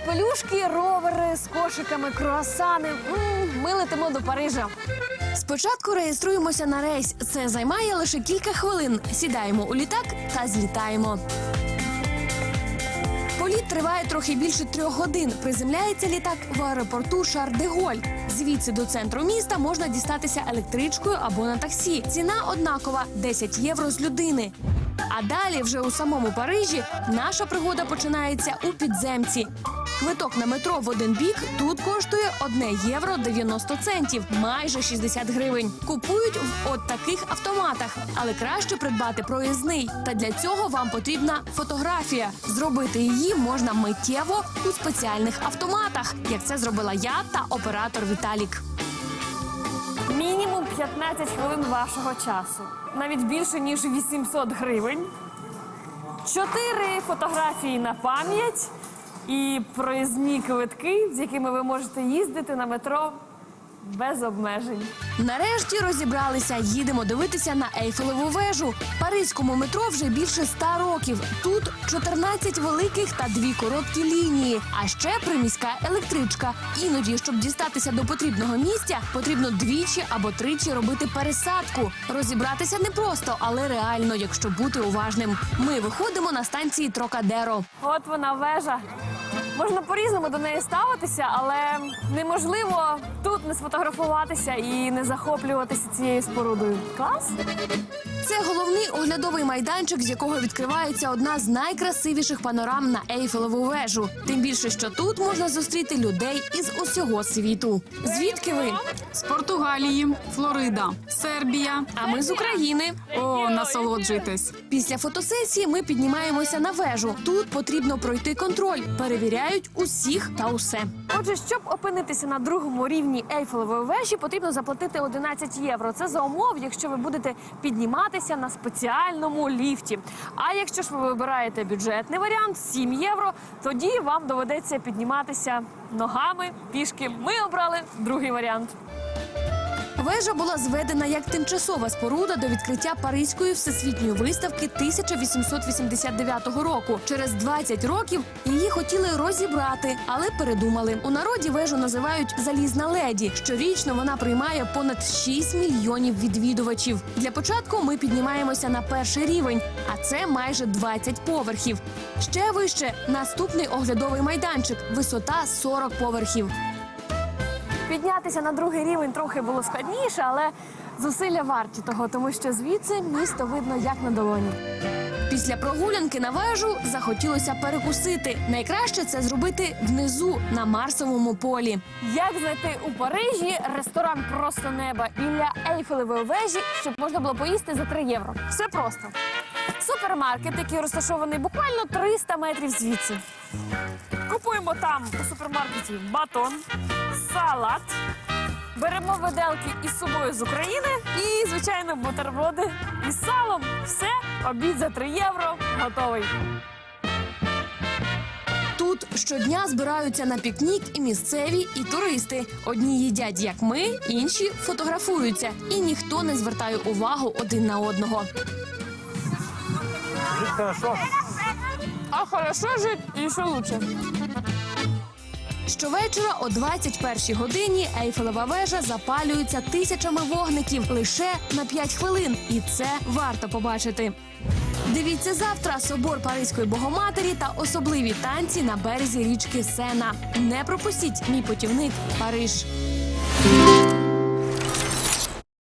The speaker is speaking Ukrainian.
капелюшки, ровери з кошиками, круасани. Ми летимо до Парижа. Спочатку реєструємося на рейс. Це займає лише кілька хвилин. Сідаємо у літак та злітаємо. Політ триває трохи більше трьох годин. Приземляється літак в аеропорту Шар-де-Голь. Звідси до центру міста можна дістатися електричкою або на таксі. Ціна однакова 10 євро з людини. А далі, вже у самому Парижі, наша пригода починається у підземці. Квиток на метро в один бік тут коштує 1 євро 90 центів, майже 60 гривень. Купують в от таких автоматах, але краще придбати проїзний. Та для цього вам потрібна фотографія. Зробити її можна миттєво у спеціальних автоматах, як це зробила я та оператор Віталік. Мінімум 15 хвилин вашого часу. Навіть більше ніж 800 гривень. Чотири фотографії на пам'ять і проїзні квитки, з якими ви можете їздити на метро без обмежень. Нарешті розібралися. Їдемо дивитися на Ейфелеву вежу. Паризькому метро вже більше ста років. Тут 14 великих та дві короткі лінії. А ще приміська електричка. Іноді, щоб дістатися до потрібного місця, потрібно двічі або тричі робити пересадку. Розібратися непросто, але реально, якщо бути уважним. Ми виходимо на станції Трокадеро. От вона вежа. Можна по-різному до неї ставитися, але неможливо тут не сфотографуватися і не захоплюватися цією спорудою. Клас? Це головний оглядовий майданчик, з якого відкривається одна з найкрасивіших панорам на Ейфелеву вежу. Тим більше, що тут можна зустріти людей із усього світу. Звідки ви? З Португалії, Флорида, Сербія. А ми з України. О, насолоджуйтесь. Після фотосесії ми піднімаємося на вежу. Тут потрібно пройти контроль. Перевіряють усіх та усе. Отже, щоб опинитися на другому рівні Ейфелевої вежі, потрібно заплатити 11 євро. Це за умов, якщо ви будете підніматися на спеціальному ліфті. А якщо ж ви вибираєте бюджетний варіант 7 євро, тоді вам доведеться підніматися ногами пішки. Ми обрали другий варіант. Вежа була зведена як тимчасова споруда до відкриття Паризької всесвітньої виставки 1889 року. Через 20 років її хотіли розібрати, але передумали. У народі вежу називають залізна леді. Щорічно вона приймає понад 6 мільйонів відвідувачів. Для початку ми піднімаємося на перший рівень, а це майже 20 поверхів. Ще вище наступний оглядовий майданчик, висота 40 поверхів. Піднятися на другий рівень трохи було складніше, але зусилля варті того, тому що звідси місто видно як на долоні. Після прогулянки на вежу захотілося перекусити. Найкраще це зробити внизу на Марсовому полі. Як знайти у Парижі ресторан просто неба біля Ейфелевої вежі, щоб можна було поїсти за 3 євро? Все просто. Супермаркет, який розташований буквально 300 метрів звідси. Купуємо там у супермаркеті батон, салат. Беремо виделки із собою з України і, звичайно, бутерброди із салом. Все, обід за 3 євро, готовий. Тут щодня збираються на пікнік і місцеві, і туристи. Одні їдять, як ми, інші фотографуються, і ніхто не звертає увагу один на одного. Жить хорошо. А хорошо жить і що лучше. Щовечора о 21 годині Ейфелева вежа запалюється тисячами вогників лише на 5 хвилин, і це варто побачити. Дивіться завтра собор Паризької Богоматері та особливі танці на березі річки Сена. Не пропустіть мій путівник Париж.